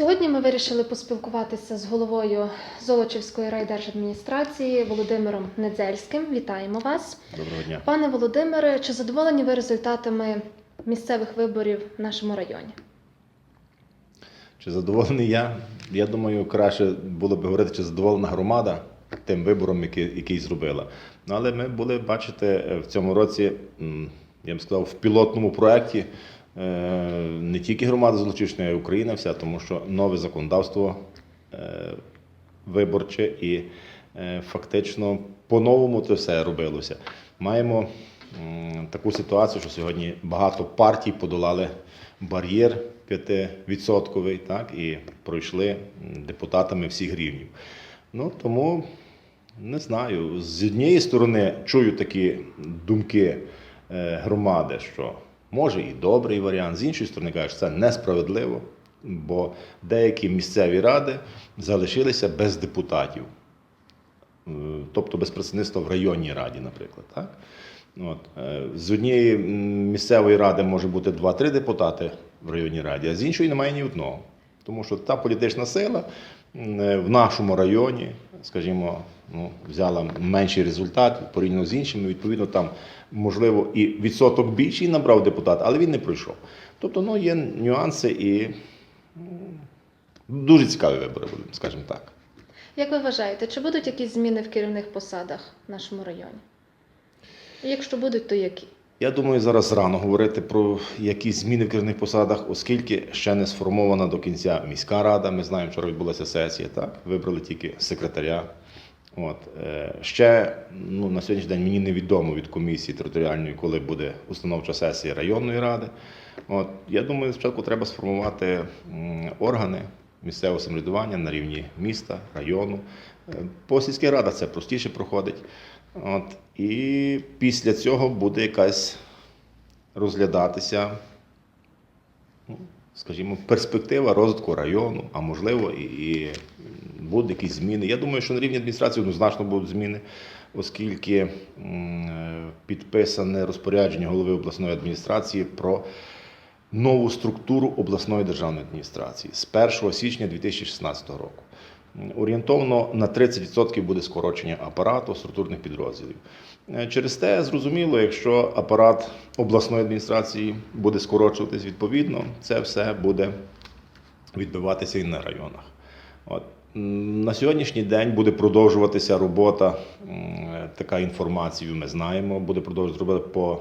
Сьогодні ми вирішили поспілкуватися з головою Золочівської райдержадміністрації Володимиром Недзельським. Вітаємо вас. Доброго дня. Пане Володимире, чи задоволені ви результатами місцевих виборів в нашому районі? Чи задоволений я? Я думаю, краще було б говорити, чи задоволена громада тим вибором, який, який зробила. Ну, але ми були, бачите, в цьому році, я б сказав, в пілотному проєкті не тільки громада Золочівщини, а й Україна вся, тому що нове законодавство е, виборче і е, фактично по-новому це все робилося. Маємо таку ситуацію, що сьогодні багато партій подолали бар'єр 5%, так, і пройшли депутатами всіх рівнів. Ну, тому не знаю. З однієї сторони чую такі думки е, громади, що може і добрий варіант, з іншої сторони кажуть, це несправедливо, бо деякі місцеві ради залишилися без депутатів. Е, тобто без представництва в районній раді, наприклад. Так? От. е, З однієї місцевої ради може бути 2-3 депутати в районній раді, а з іншої немає ні одного. Тому що та політична сила в нашому районі, скажімо, ну, взяла менший результат порівняно з іншими. Відповідно, там, можливо, і відсоток більший набрав депутат, але він не пройшов. Тобто, ну, є нюанси і м, дуже цікаві вибори, будемо, скажімо так. Як ви вважаєте, чи будуть якісь зміни в керівних посадах в нашому районі? І якщо будуть, то які? Я думаю, зараз рано говорити про якісь зміни в керівних посадах, оскільки ще не сформована до кінця міська рада. Ми знаємо, вчора відбулася сесія, так вибрали тільки секретаря. От е, ще ну на сьогоднішній день мені невідомо від комісії територіальної, коли буде установча сесія районної ради. От я думаю, спочатку треба сформувати органи місцевого самоврядування на рівні міста, району. Е, По сільських радах це простіше проходить. От, і після цього буде якась розглядатися, ну, скажімо, перспектива розвитку району, а можливо, і, і будуть якісь зміни. Я думаю, що на рівні адміністрації однозначно будуть зміни, оскільки е, підписане розпорядження голови обласної адміністрації про нову структуру обласної державної адміністрації з 1 січня 2016 року. Орієнтовно на 30% буде скорочення апарату структурних підрозділів. Е, Через те зрозуміло, якщо апарат обласної адміністрації буде скорочуватись відповідно, це все буде відбиватися і на районах. От. На сьогоднішній день буде продовжуватися робота, така інформацію ми знаємо, буде продовжуватися робота по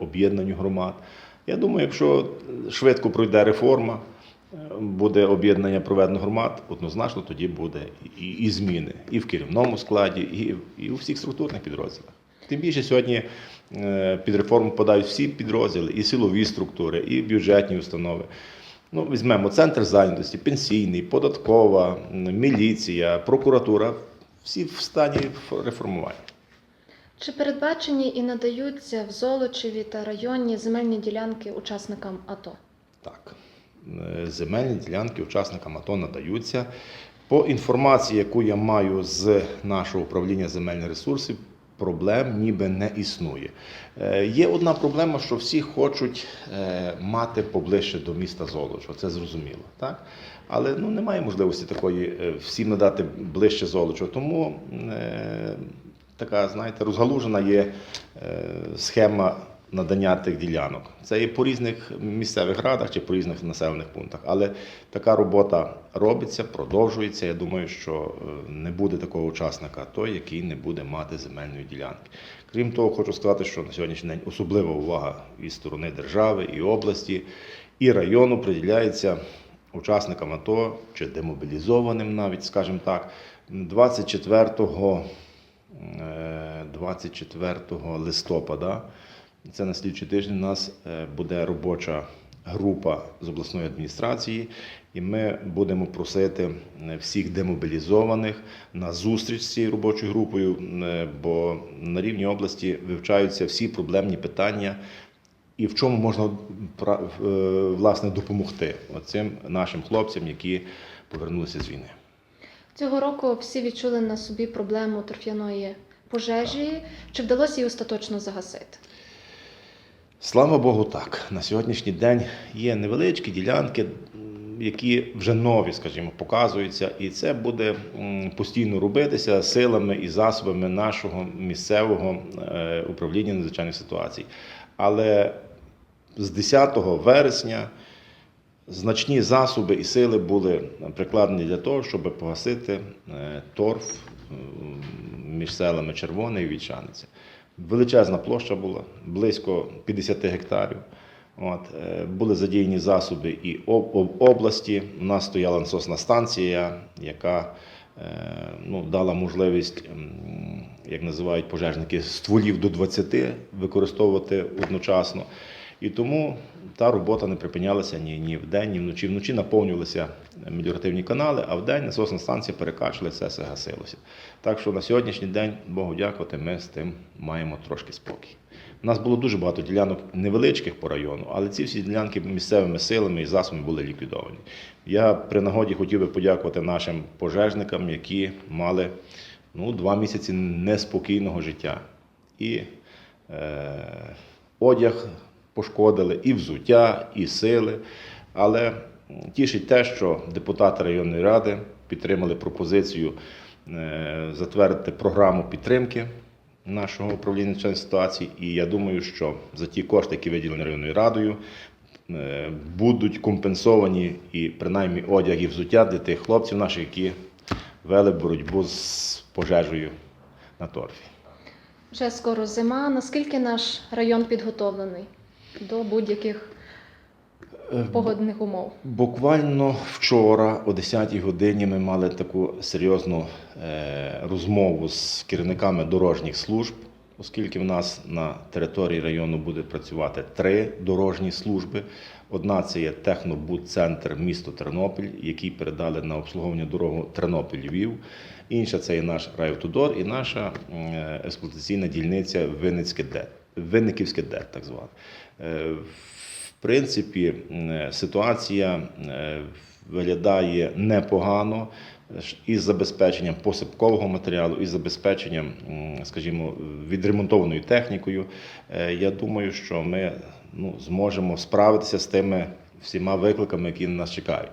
об'єднанню громад. Я думаю, якщо швидко пройде реформа, буде об'єднання проведено громад, однозначно тоді буде і, і зміни і в керівному складі, і, і у всіх структурних підрозділах. Тим більше сьогодні е, під реформу подають всі підрозділи, і силові структури, і бюджетні установи. Ну, візьмемо центр зайнятості, пенсійний, податкова, міліція, прокуратура. Всі в стані реформування. Чи передбачені і надаються в Золочеві та районі земельні ділянки учасникам АТО? Так, земельні ділянки учасникам АТО надаються. По інформації, яку я маю з нашого управління земельних ресурсів, проблем ніби не існує. Е, Є одна проблема, що всі хочуть е, мати поближче до міста Золочева, це зрозуміло. Так? Але ну, немає можливості такої е, всім надати ближче Золочева. Тому е, така, знаєте, розгалужена є е, схема надання тих ділянок. Це і по різних місцевих радах чи по різних населених пунктах. Але така робота робиться, продовжується. Я думаю, що е, не буде такого учасника той, який не буде мати земельної ділянки. Крім того, хочу сказати, що на сьогоднішній день особлива увага і сторони держави, і області, і району приділяється учасникам АТО чи демобілізованим навіть, скажімо так, 24 е, 24 листопада. Це на слідчий тиждень. У нас е, буде робоча група з обласної адміністрації, і ми будемо просити е, всіх демобілізованих на зустріч з цією робочою групою, е, бо на рівні області вивчаються всі проблемні питання. І в чому можна власне допомогти цим нашим хлопцям, які повернулися з війни. Цього року всі відчули на собі проблему торф'яної пожежі. Чи вдалося її остаточно загасити? Слава Богу, так. На сьогоднішній день є невеличкі ділянки, які вже нові, скажімо, показуються, і це буде постійно робитися силами і засобами нашого місцевого е, управління надзвичайних ситуацій. Але з 10 вересня значні засоби і сили були прикладені для того, щоб погасити е, торф між селами Червоне і Вільчаниця. Величезна площа була, близько 50 гектарів. От, е, були задіяні засоби і об, об- області. У нас стояла насосна станція, яка е, ну, дала можливість, як називають пожежники, стволів до 20 використовувати одночасно. І тому та робота не припинялася ні, ні вдень, ні вночі. Вночі наповнювалися меліоративні канали, а вдень насосна станція перекачувала, це все гасилося. Так що на сьогоднішній день, Богу дякувати, ми з тим маємо трошки спокій. У нас було дуже багато ділянок невеличких по району, але ці всі ділянки місцевими силами і засобами були ліквідовані. Я при нагоді хотів би подякувати нашим пожежникам, які мали ну, два місяці неспокійного життя. І е, одяг пошкодили, і взуття, і сили. Але тішить те, що депутати районної ради підтримали пропозицію е, затвердити програму підтримки нашого управління надзвичайних ситуацій. І я думаю, що за ті кошти, які виділені районною радою, е, будуть компенсовані і принаймні одяг і взуття для тих хлопців наших, які вели боротьбу з пожежею на торфі. Вже скоро зима. Наскільки наш район підготовлений до будь-яких Е, погодних умов? Буквально вчора о 10-й годині ми мали таку серйозну е, розмову з керівниками дорожніх служб, оскільки в нас на території району буде працювати три дорожні служби. Одна це є технобудцентр місто Тернопіль, який передали на обслуговування дорогу Тернопіль-Львів. Інша це є наш райавтодор і наша е, експлуатаційна дільниця Винницьке ДЕТ, Винниківське ДЕТ, так зване. Е, в принципі, ситуація е, виглядає непогано е, із забезпеченням посипкового матеріалу, із забезпеченням, скажімо, відремонтованою технікою. Я думаю, що ми ну, зможемо справитися з тими всіма викликами, які на нас чекають.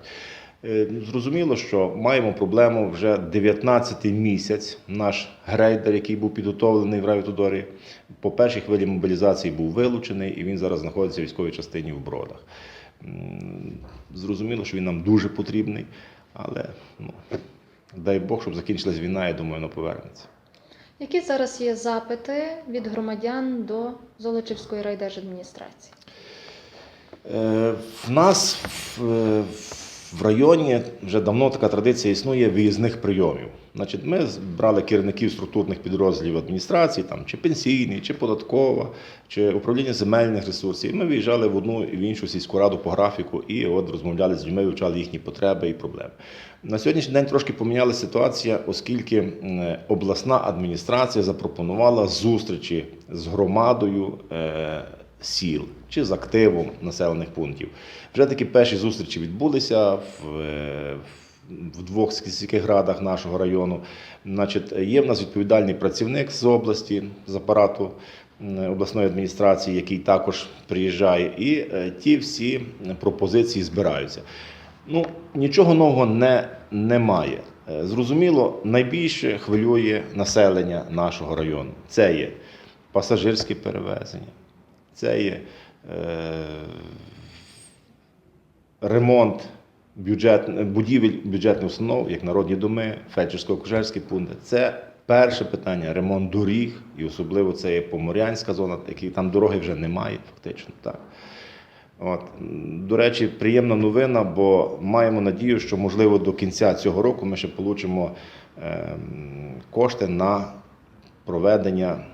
Е, Зрозуміло, що маємо проблему вже 19-й місяць. Наш грейдер, який був підготовлений в Райвтодорі, по першій хвилі мобілізації був вилучений, і він зараз знаходиться в військовій частині в Бродах. Зрозуміло, що він нам дуже потрібний, але ну, дай Бог, щоб закінчилась війна, я думаю, воно повернеться. Які зараз є запити від громадян до Золочівської райдержадміністрації? Е, В нас в, е, в районі вже давно така традиція існує виїзних прийомів. Значить, ми брали керівників структурних підрозділів адміністрації, там, чи пенсійний, чи податкова, чи управління земельних ресурсів. І Ми виїжджали в одну і в іншу сільську раду по графіку і от розмовляли з людьми, вивчали їхні потреби і проблеми. На сьогоднішній день трошки помінялася ситуація, оскільки обласна адміністрація запропонувала зустрічі з громадою. е, сіл чи з активом населених пунктів. Вже такі перші зустрічі відбулися в, е, в двох сільських нашого району. Значить, є в нас відповідальний працівник з області, з апарату обласної адміністрації, який також приїжджає, і е, ті всі пропозиції збираються. Ну, нічого нового не, немає. Е, Зрозуміло, найбільше хвилює населення нашого району. Це є пасажирські перевезення, це є ремонт бюджет, будівель бюджетних установ, як народні доми, фельдшерсько-кужерські пункти. Це перше питання ремонт доріг, і особливо це є Поморянська зона, які там дороги вже немає, фактично. Так. От. До речі, приємна новина, бо маємо надію, що можливо до кінця цього року ми ще получимо ем, кошти на проведення е,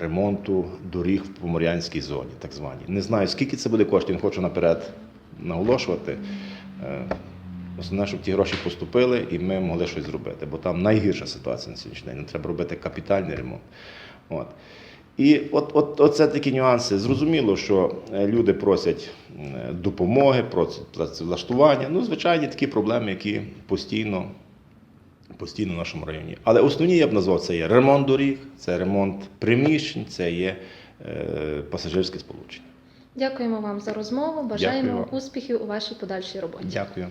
ремонту доріг в Поморянській зоні, так званій. Не знаю, скільки це буде коштів, не хочу наперед наголошувати. Е, Основне, щоб ті гроші поступили і ми могли щось зробити, бо там найгірша ситуація на сьогоднішній день. Нам треба робити капітальний ремонт. От. І от, от, оце такі нюанси. Зрозуміло, що е, люди просять е, допомоги, просять працевлаштування. Ну, звичайні такі проблеми, які постійно, постійно в нашому районі. Але основні я б назвав це є ремонт доріг, це ремонт приміщень, це є е, пасажирське сполучення. Дякуємо вам за розмову. Бажаємо Дякую вам. успіхів у вашій подальшій роботі. Дякую.